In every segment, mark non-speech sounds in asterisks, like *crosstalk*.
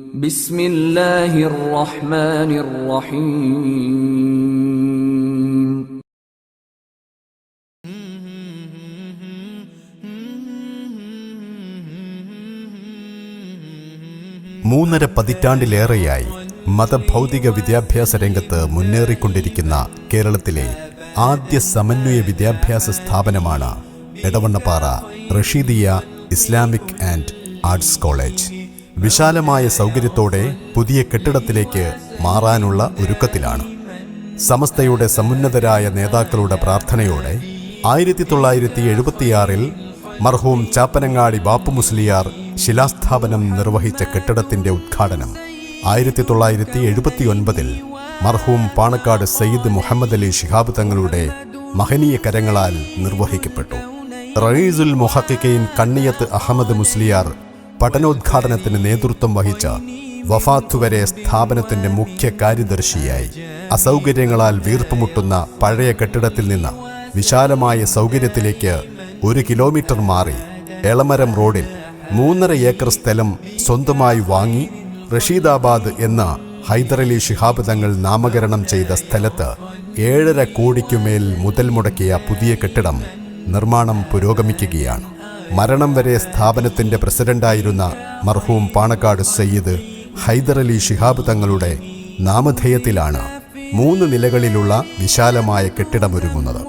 بسم الله الرحمن الرحيم മൂന്നര പതിറ്റാണ്ടിലേറെയായി മതഭൗതിക വിദ്യാഭ്യാസ രംഗത്ത് മുന്നേറിക്കൊണ്ടിരിക്കുന്ന കേരളത്തിലെ ആദ്യ സമന്വയ വിദ്യാഭ്യാസ സ്ഥാപനമാണ് Edavannappara Rashidiya Islamic and arts college വിശാലമായ സൗകര്യത്തോടെ പുതിയ കെട്ടിടത്തിലേക്ക് മാറാനുള്ള ഒരുക്കത്തിലാണ്. സമസ്തയുടെ സമുന്നതരായ നേതാക്കളുടെ പ്രാർത്ഥനയോടെ ആയിരത്തി തൊള്ളായിരത്തി എഴുപത്തിയാറിൽ മർഹൂം ചാപ്പനങ്ങാടി ബാപ്പു മുസ്ലിയാർ ശിലാസ്ഥാപനം നിർവഹിച്ച കെട്ടിടത്തിന്റെ ഉദ്ഘാടനം ആയിരത്തി തൊള്ളായിരത്തി എഴുപത്തിയൊൻപതിൽ മർഹൂം പാണക്കാട് സയ്യിദ് മുഹമ്മദ് അലി ഷിഹാബ് തങ്ങളുടെ മഹനീയ കരങ്ങളാൽ നിർവഹിക്കപ്പെട്ടു. റയീസുൽ മുഹക്കിക്കയിൻ കണ്ണിയത്ത് അഹമ്മദ് മുസ്ലിയാർ പഠനോദ്ഘാടനത്തിന് നേതൃത്വം വഹിച്ച വഫാത്ത് വരെ സ്ഥാപനത്തിന്റെ മുഖ്യ കാര്യദർശിയായി. അസൗകര്യങ്ങളാൽ വീർപ്പുമുട്ടുന്ന പഴയ കെട്ടിടത്തിൽ നിന്ന് വിശാലമായ സൗകര്യത്തിലേക്ക് ഒരു കിലോമീറ്റർ മാറി എളമരം റോഡിൽ മൂന്നര ഏക്കർ സ്ഥലം സ്വന്തമായി വാങ്ങി റഷീദാബാദ് എന്ന ഹൈദരലി ശിഹാബ് തങ്ങൾ നാമകരണം ചെയ്ത സ്ഥലത്ത് ഏഴര കോടിക്കുമേൽ മുതൽ മുടക്കിയ പുതിയ കെട്ടിടം നിർമ്മാണം പുരോഗമിക്കുകയാണ്. മരണം വരെ സ്ഥാപനത്തിന്റെ പ്രസിഡന്റായിരുന്ന മർഹൂം പാണക്കാട് സയ്യിദ് ഹൈദറലി ശിഹാബ് തങ്ങളുടെ നാമധേയത്തിലാണ് മൂന്ന് നിലകളിലുള്ള വിശാലമായ കെട്ടിടമൊരുങ്ങുന്നത്.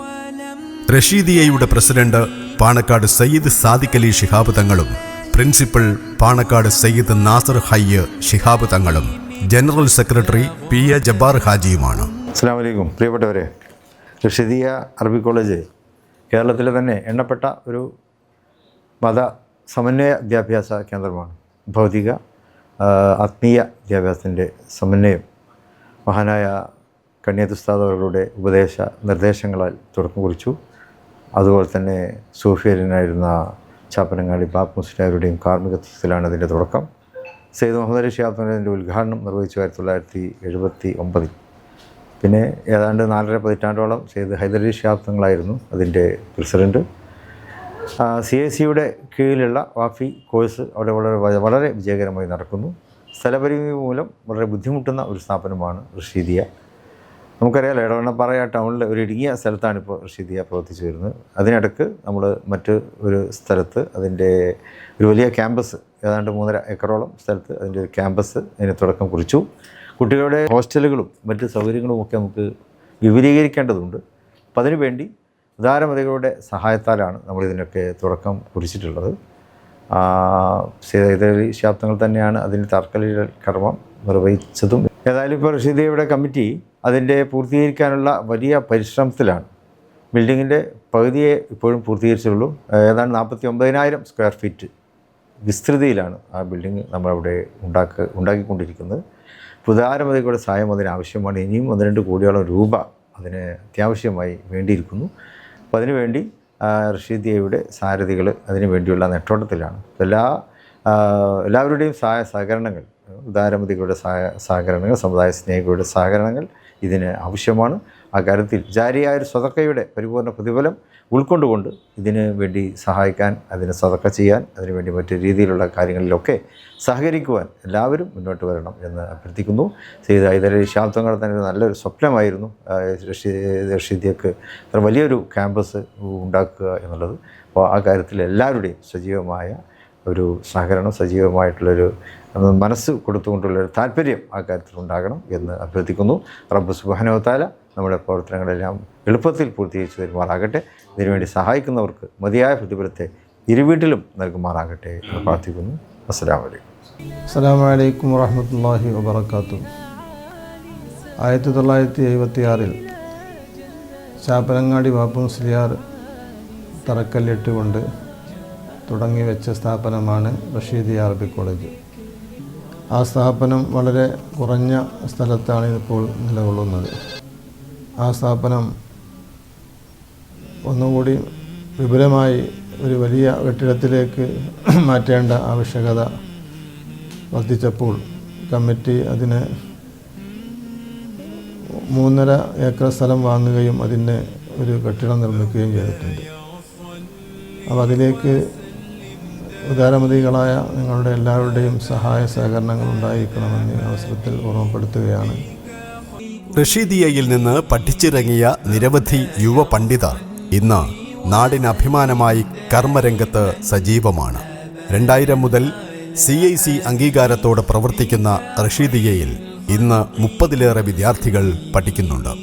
റഷീദിയയുടെ പ്രസിഡന്റ് പാണക്കാട് സയ്യിദ് സാദിഖ് അലി ഷിഹാബ് തങ്ങളും പ്രിൻസിപ്പൽ പാണക്കാട് സയ്യിദ് നാസർ ഹയ്യ് ഷിഹാബ് തങ്ങളും general secretary P A Jabbar ഹാജിയുമാണ്. അസ്സാം പ്രിയപ്പെട്ടവരെ റഷീദിയ അറബി കോളേജ് കേരളത്തിലെ തന്നെ എണ്ണപ്പെട്ട ഒരു മത സമന്വയ വിദ്യാഭ്യാസ കേന്ദ്രമാണ്. ഭൗതിക ആത്മീയ വിദ്യാഭ്യാസത്തിന്റെ സമന്വയം. മഹാനായ കന്യാതുസ്താദ് ഉപദേശ നിർദ്ദേശങ്ങളാൽ തുടക്കം കുറിച്ചു. അതുപോലെ തന്നെ സൂഫിയരനായിരുന്ന ചാപ്പനങ്ങാടി ബാബ് മുസ്ലിയാരുടെയും കാർമ്മികത്വത്തിലാണ് അതിന്റെ തുടക്കം. സെയ്ദ് മുഹമ്മദ് അലി ഷിയാബ്ദിന്റെ ഉദ്ഘാടനം നിർവഹിച്ചു ആയിരത്തി തൊള്ളായിരത്തി എഴുപത്തി ഒമ്പതിൽ പിന്നെ ഏതാണ്ട് നാലര പതിറ്റാണ്ടോളം സെയ്ദ് ഹൈദരലി ഷിയാബ്ദങ്ങളായിരുന്നു അതിന്റെ പ്രസിഡന്റ് സി എസ് സിയുടെ കീഴിലുള്ള വാഫി കോഴ്സ് അവിടെ വളരെ വളരെ വിജയകരമായി നടക്കുന്നു. സ്ഥലപരിമിതി മൂലം വളരെ ബുദ്ധിമുട്ടുന്ന ഒരു സ്ഥാപനമാണ് ഋഷിദിയ. നമുക്കറിയാം ഇടവണ്ണപ്പാറയ ടൗണിൽ ഒരു ഇടുങ്ങിയ സ്ഥലത്താണ് ഇപ്പോൾ റഷീദിയ പ്രവർത്തിച്ചു വരുന്നത്. അതിനിടക്ക് നമ്മൾ മറ്റ് ഒരു സ്ഥലത്ത് അതിന്റെ ഒരു വലിയ ക്യാമ്പസ് ഏതാണ്ട് മൂന്നര ഏക്കറോളം സ്ഥലത്ത് അതിന്റെ ഒരു ക്യാമ്പസ് അതിന് തുടക്കം കുറിച്ചു. കുട്ടികളുടെ ഹോസ്റ്റലുകളും മറ്റ് സൗകര്യങ്ങളും ഒക്കെ നമുക്ക് വിപുലീകരിക്കേണ്ടതുണ്ട്. അപ്പം അതിനുവേണ്ടി ഉദാരമതികളുടെ സഹായത്താലാണ് നമ്മൾ ഇതിനൊക്കെ തുടക്കം കുറിച്ചിട്ടുള്ളത്. സേതലി ശാബ്ദങ്ങൾ തന്നെയാണ് അതിന്റെ തർക്കലിൽ കർമ്മം നിർവഹിച്ചതും. ഏതായാലും ഇപ്പോൾ റഷീദിയയുടെ കമ്മിറ്റി അതിന്റെ പൂർത്തീകരിക്കാനുള്ള വലിയ പരിശ്രമത്തിലാണ്. ബിൽഡിങ്ങിന്റെ പകുതിയെ ഇപ്പോഴും പൂർത്തീകരിച്ചുള്ളൂ ഏതാണ്ട് നാൽപ്പത്തി ഒമ്പതിനായിരം സ്ക്വയർ ഫീറ്റ് വിസ്തൃതിയിലാണ് ആ ബിൽഡിംഗ് നമ്മളവിടെ ഉണ്ടാക്ക ഉണ്ടാക്കിക്കൊണ്ടിരിക്കുന്നത്. പുതാരമതികളുടെ സഹായം അതിന് ആവശ്യമാണ്. ഇനിയും ഒന്ന് രണ്ട് കോടിയോളം രൂപ അതിന് അത്യാവശ്യമായി വേണ്ടിയിരിക്കുന്നു. അപ്പോൾ അതിനുവേണ്ടി റഷീദിയയുടെ സാരഥികൾ അതിനു വേണ്ടിയുള്ള നെട്ടോട്ടത്തിലാണ്. എല്ലാ എല്ലാവരുടെയും സഹായ സഹകരണങ്ങൾ ഉദാരമതികളുടെ സഹായ സഹകരണങ്ങൾ സമുദായ സ്നേഹികളുടെ സഹകരണങ്ങൾ ഇതിന് ആവശ്യമാണ്. ആ കാര്യത്തിൽ ജാരിയായ ഒരു സ്വതക്കയുടെ പരിപൂർണ പ്രതിഫലം ഉൾക്കൊണ്ടുകൊണ്ട് ഇതിന് വേണ്ടി സഹായിക്കാൻ അതിന് സ്വതക്ക ചെയ്യാൻ അതിനുവേണ്ടി മറ്റു രീതിയിലുള്ള കാര്യങ്ങളിലൊക്കെ സഹകരിക്കുവാൻ എല്ലാവരും മുന്നോട്ട് വരണം എന്ന് അഭ്യർത്ഥിക്കുന്നു. ചെയ്ത ഇതിലെ തന്നെ ഒരു നല്ലൊരു സ്വപ്നമായിരുന്നു. റഷീദിയക്ക് വലിയൊരു ക്യാമ്പസ് ഉണ്ടാക്കുക എന്നുള്ളത്. അപ്പോൾ ആ കാര്യത്തിൽ എല്ലാവരുടെയും സജീവമായ ഒരു സഹകരണം സജീവമായിട്ടുള്ളൊരു മനസ്സ് കൊടുത്തുകൊണ്ടുള്ളൊരു താല്പര്യം ആ കാര്യത്തിൽ ഉണ്ടാകണം എന്ന് അഭ്യർത്ഥിക്കുന്നു. റബ്ബ് സുബാനോത്താല നമ്മുടെ പ്രവർത്തനങ്ങളെല്ലാം എളുപ്പത്തിൽ പൂർത്തീകരിച്ചു തരുമാറാകട്ടെ. ഇതിനുവേണ്ടി സഹായിക്കുന്നവർക്ക് മതിയായ പ്രതിഫലത്തെ ഇരുവീട്ടിലും നൽകുമാറാകട്ടെ എന്ന് പ്രാർത്ഥിക്കുന്നു. അസ്സലാമു വലൈക്കും അസ്സാം വലൈക്കും വറഹമത്തല്ലാഹി വാബർക്കാത്തു ആയിരത്തി തൊള്ളായിരത്തി എഴുപത്തി ആറിൽ ചാപ്പനങ്ങാടി ബാപ്പു മുസ്ലിയാർ തറക്കല്ലിട്ടുകൊണ്ട് തുടങ്ങി വെച്ച സ്ഥാപനമാണ് റഷീദി അറബി കോളേജ്. ആ സ്ഥാപനം വളരെ കുറഞ്ഞ സ്ഥലത്താണ് ഇപ്പോൾ നിലകൊള്ളുന്നത്. ആ സ്ഥാപനം ഒന്നുകൂടി വിപുലമായി ഒരു വലിയ കെട്ടിടത്തിലേക്ക് *clears throat* മാറ്റേണ്ട ആവശ്യകത വർദ്ധിച്ചപ്പോൾ കമ്മിറ്റി അതിന് മൂന്നര ഏക്കർ സ്ഥലം വാങ്ങുകയും അതിന് ഒരു കെട്ടിടം നിർമ്മിക്കുകയും ചെയ്തിട്ടുണ്ട്. അപ്പോൾ അതിലേക്ക് ഉദാരമതികളായ നിങ്ങളുടെ എല്ലാവരുടെയും സഹായ സഹകരണങ്ങൾ ഉണ്ടായിരിക്കണമെന്ന് അവസരത്തിൽ ഓർമ്മപ്പെടുത്തുകയാണ്. റഷീദിയയിൽ നിന്ന് പഠിച്ചിറങ്ങിയ നിരവധി യുവ പണ്ഡിതർ ഇന്ന് നാടിന് അഭിമാനമായി കർമ്മരംഗത്ത് സജീവമാണ്. രണ്ടായിരം മുതൽ സി ഐ സി അംഗീകാരത്തോടെ പ്രവർത്തിക്കുന്ന റഷീദിയയിൽ ഇന്ന് മുപ്പതിലേറെ വിദ്യാർത്ഥികൾ പഠിക്കുന്നുണ്ട്.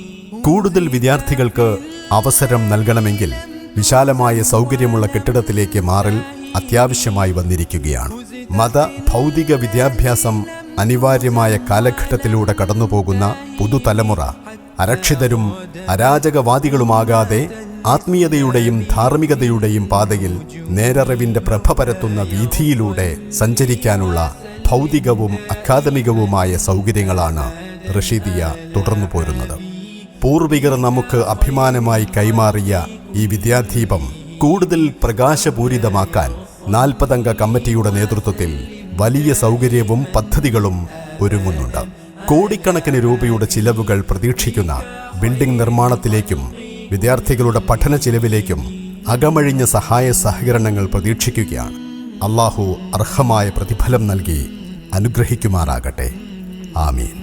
കൂടുതൽ വിദ്യാർത്ഥികൾക്ക് അവസരം നൽകണമെങ്കിൽ വിശാലമായ സൗകര്യമുള്ള കെട്ടിടത്തിലേക്ക് മാറൽ അത്യാവശ്യമായി വന്നിരിക്കുകയാണ്. മത ഭൗതിക വിദ്യാഭ്യാസം അനിവാര്യമായ കാലഘട്ടത്തിലൂടെ കടന്നുപോകുന്ന പുതുതലമുറ അരക്ഷിതരും അരാജകവാദികളുമാകാതെ ആത്മീയതയുടെയും ധാർമ്മികതയുടെയും പാതയിൽ നേരറിവിന്റെ പ്രഭ പരത്തുന്ന വീഥിയിലൂടെ സഞ്ചരിക്കാനുള്ള ഭൗതികവും അക്കാദമികവുമായ സൗകര്യങ്ങളാണ് റഷീദിയ തുടർന്നു പോരുന്നത്. പൂർവികർ നമുക്ക് അഭിമാനമായി കൈമാറിയ ഈ വിദ്യാദീപം കൂടുതൽ പ്രകാശപൂരിതമാക്കാൻ നാൽപ്പതംഗ കമ്മിറ്റിയുടെ നേതൃത്വത്തിൽ വലിയ സൗകര്യവും പദ്ധതികളും ഒരുങ്ങുന്നുണ്ട്. കോടിക്കണക്കിന് രൂപയുടെ ചിലവുകൾ പ്രതീക്ഷിക്കുന്ന ബിൽഡിംഗ് നിർമ്മാണത്തിലേക്കും വിദ്യാർത്ഥികളുടെ പഠന ചിലവിലേക്കും അകമഴിഞ്ഞ സഹായ സഹകരണങ്ങൾ പ്രതീക്ഷിക്കുകയാണ്. അള്ളാഹു അർഹമായ പ്രതിഫലം നൽകി അനുഗ്രഹിക്കുമാറാകട്ടെ. ആമീൻ.